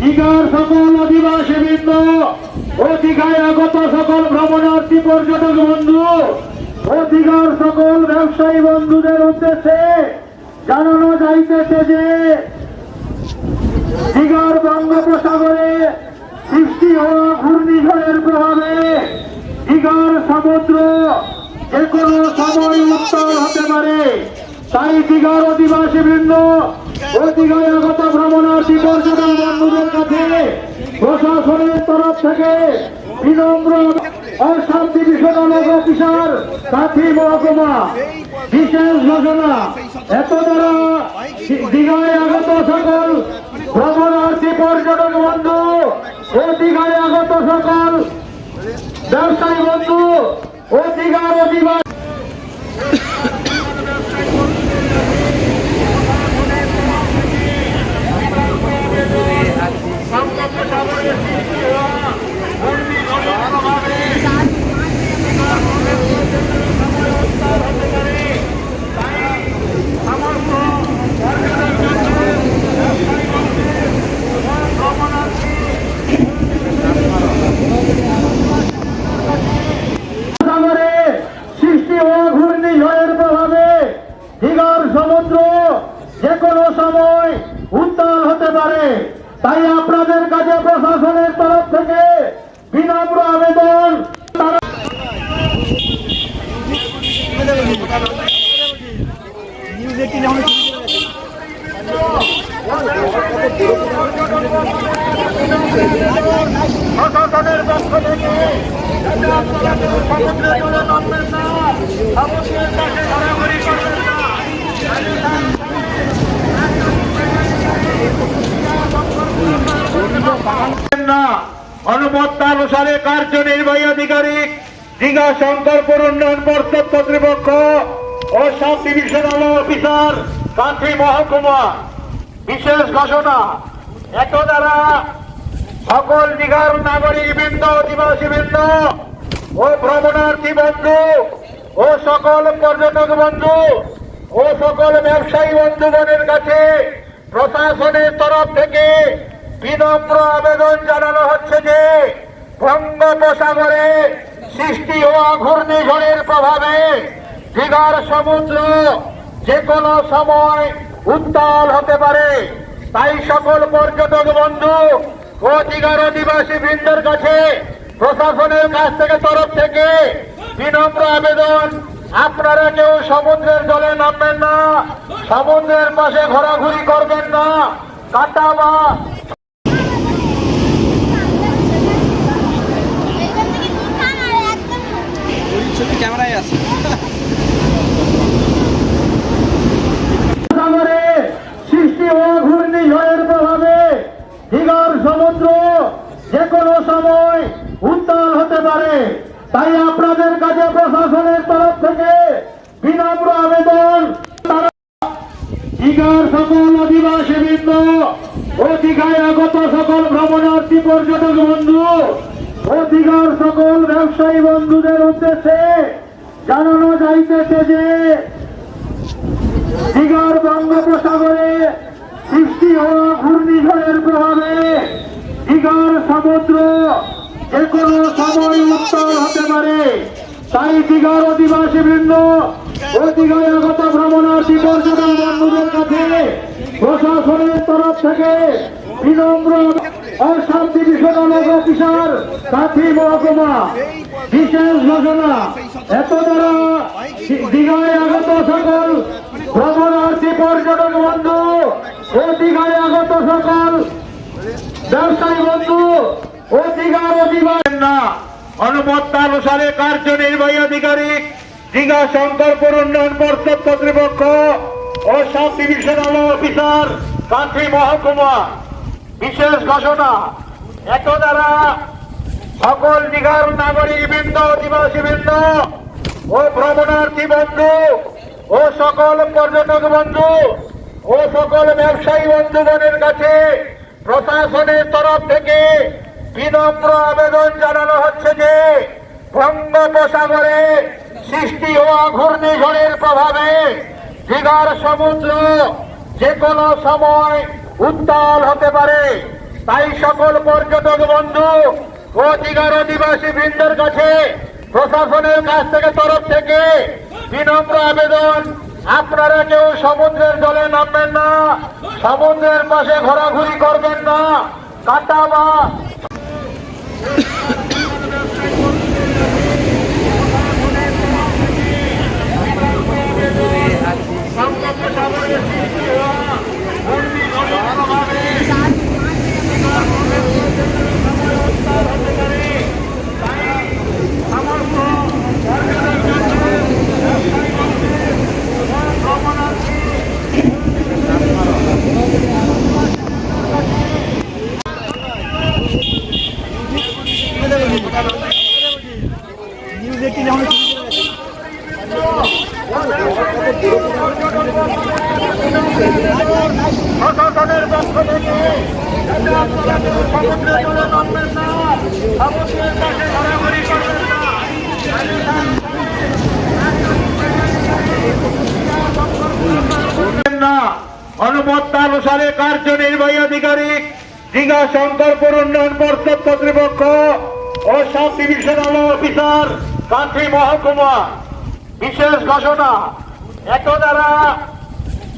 দীঘার সকল আদিবাসী বৃন্দ ও আগত সকল ভ্রমণার্থী পর্যটক বন্ধু ও সকল ব্যবসায়ী বন্ধুদের উদ্দেশ্যে জানানো যাইতেছে যে দীঘার বঙ্গোপসাগরে সৃষ্টি হওয়া ঘূর্ণিঝড়ের প্রভাবে দীঘার সমুদ্র যে কোনো সময় উত্তাল হতে পারে। তাই দীঘার অধিবাসী বৃন্দ আগত ভ্রমণার্থী পর্যটন বন্ধুদের কাছে প্রশাসনের তরফ থেকে বিনম্র অসাম ডিভিশনাল অফিসার সাথী মহকুমা, বিশেষ ঘোষণা এত দ্বারা দীঘায় আগত সকল ভ্রমণার্থী পর্যটক বন্ধু ও দীঘায় আগত সকল ব্যবসায়ী বন্ধু ও দীঘার অধিবাসী সাগরে সৃষ্টি হওয়া ঘূর্ণিঝড়ের প্রভাবে দীঘার সমুদ্র যে কোনো সময় উত্তাল হতে পারে। তাই আপনাদের কাছে প্রশাসনের তরফ থেকে বিনম্র আবেদন। প্রশাসনের পক্ষ থেকে করবেন না না। অনুমত্তানুসারে কার্যনির্বাহী আধিকারিক দীঘা শঙ্করপুর উন্নয়ন পর্ষদ কর্তৃপক্ষ ও সাব ডিভিশনাল অফিসার কান্থি মহকুমা। বিশেষ ঘোষণা এত দ্বারা সকল দীঘার নাগরিক বৃন্দ অধিবাসী বৃন্দ ও ভ্রমণার্থী বন্ধু ও সকল পর্যটক বন্ধু ও সকল ব্যবসায়ী বন্ধুগণের কাছে প্রশাসনের তরফ থেকে বিনম্র আবেদন জানানো হচ্ছে যে বঙ্গোপসাগরে সৃষ্টি হওয়া ঘূর্ণিঝড়ের প্রভাবে দীঘার সমুদ্র যে কোনো সময় উত্তাল হতে পারে। তাই সকল পর্যটক বন্ধু ও দীঘার অধিবাসী বৃন্দের কাছে প্রশাসনের কাছ থেকে তরফ থেকে বিনম্র আবেদন, আপনারা কেউ সমুদ্রের জলে নামবেন না, সমুদ্রের পাশে ঘোরাঘুরি করবেন না, কাটা বা ছবি ক্যামেরায় আছে। তাই আপনাদের কাছে প্রশাসনের তরফ থেকে বিনম্র আবেদন। তারা সকল আদিবাসী বৃন্দ ও দীঘায় আগত সকল ভ্রমণার্থী, পর্যটক বন্ধু দীঘার সকল ব্যবসায়ী বন্ধুদের উদ্দেশ্যে জানানো যাইতেছে যে, দীঘার বঙ্গোপসাগরে সৃষ্টি হওয়া ঘূর্ণিঝড়ের প্রভাবে দীঘার সমুদ্র যে কোনো সময় উত্তাল হতে পারে। তাই দীঘার অধিবাসী বৃন্দ ও দীঘায় আগত ভ্রমণার্থী পর্যটন বন্ধুদের কাছে প্রশাসনের তরফ থেকে বিনম্র অসাম ডিভিশনাল অফিসার সাথী মহকুমা, বিশেষ ঘোষণা। এত দ্বারা দীঘায় আগত সকল ভ্রমণার্থী পর্যটক বন্ধু, ও দীঘায় আগত সকল ব্যবসায়ী বন্ধু, ও দীঘার অধিবাসী। না অনুমত্তানুসারে কার্যনির্বাহী আধিকারিক দীঘা শঙ্করপুর উন্নয়ন পর্ষদ কর্তৃপক্ষ ও সাব অফিসার কান্থি মহকুমা। বিশেষ ঘোষণা। এত দ্বারা সকল দীঘার নাগরিক বৃন্দ অধিবাসী বৃন্দ ও ভ্রমণার্থী বন্ধু ও সকল পর্যটক বন্ধু ও সকল ব্যবসায়ী বন্ধুগণের কাছে প্রশাসনের তরফ থেকে বিনম্র আবেদন জানানো হচ্ছে যে বঙ্গোপসাগরে সৃষ্টি হওয়া ঘূর্ণিঝড়ের প্রভাবে দীঘার সমুদ্র যে কোনো সময় উত্তাল হতে পারে। তাই সকল পর্যটক বন্ধু ও দিগার অধিবাসী বৃন্দের কাছে প্রশাসনের কাছ থেকে তরফ থেকে বিনম্র আবেদন, আপনারা কেউ সমুদ্রের জলে নামবেন না, সমুদ্রের পাশে ঘোরাঘুরি করবেন না। কাটা বা প্রশাসনের অনুমত্তানুসারে কার্যনির্বাহী আধিকারিক দীঘা শঙ্করপুর উন্নয়ন পর্ষদ কর্তৃপক্ষ ও সাব ডিভিশনাল অফিসার কান্ট্রি মহকুমা। বিশেষ ঘোষণা এত দ্বারা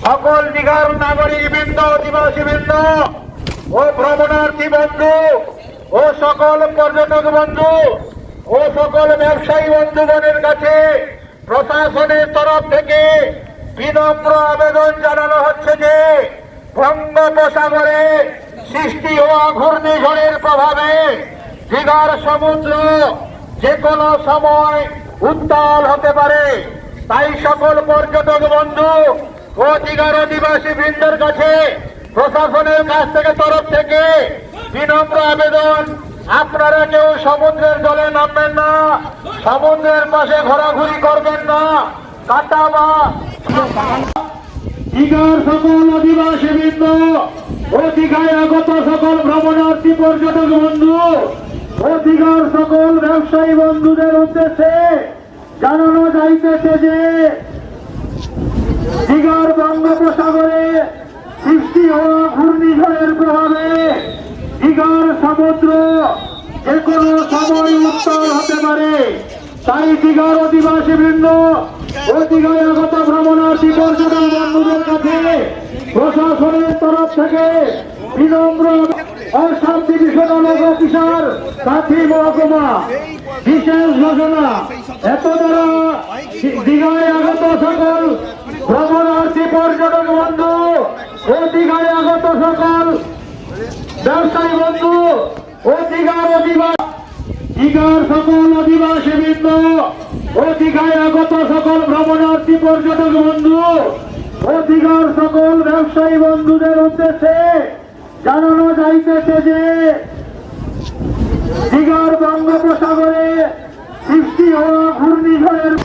সকল দীঘার নাগরিক বৃন্দ অধিবাসী বৃন্দ, ও ভ্রমণার্থী বন্ধু, ও সকল পর্যটক বন্ধু, ও সকল ব্যবসায়ী বন্ধুগণের কাছে প্রশাসনের তরফ থেকে বিনম্র আবেদন জানানো হচ্ছে যে বঙ্গোপসাগরে সৃষ্টি হওয়া ঘূর্ণিঝড়ের প্রভাবে দীঘার সমুদ্র যে কোনো সময় উত্তাল হতে পারে। তাই সকল পর্যটক বন্ধু দীঘার অধিবাসী বৃন্দের কাছে প্রশাসনের কাছ থেকে তরফ থেকে বিনম্র আবেদন। আপনারা কেউ সমুদ্রের জলে নামবেন না, সমুদ্রের পাশে ঘোরাঘুরি করবেন না। কাটা বা দীঘার সকল অধিবাসী বৃন্দ ও দীঘায় আগত সকল ভ্রমণার্থী পর্যটক বন্ধু ও দীঘার সকল ব্যবসায়ী বন্ধুদের উদ্দেশ্যে জানানো যাইতেছে যে দীঘার বঙ্গোপসাগরে সৃষ্টি হওয়া ঘূর্ণিঝড়ের প্রভাবে দীঘার সমুদ্র যে কোনো সময় উত্তাল হতে পারে। তাই দীঘার অধিবাসী বৃন্দ ও দীঘায় ভ্রমণার্থী পর্যটন বন্ধুদের কাছে প্রশাসনের তরফ থেকে বিনম্র ও সাব অফিসার সাথী মহকুমা, বিশেষ ঘোষণা। এত দ্বারা দীঘায় আগত সকল পর্যটক বন্ধু দীঘায় আগত সকল ব্যবসায়ী বন্ধু দীঘার অধিবাস সকল অধিবাসী বৃন্দ দীঘায় আগত সকল ভ্রমণার্থী পর্যটক বন্ধু দীঘার সকল ব্যবসায়ী বন্ধুদের উদ্দেশ্যে জানানো যাইতেছে যে, দীঘার বঙ্গোপসাগরে সৃষ্টি হওয়া ঘূর্ণিঝড়ের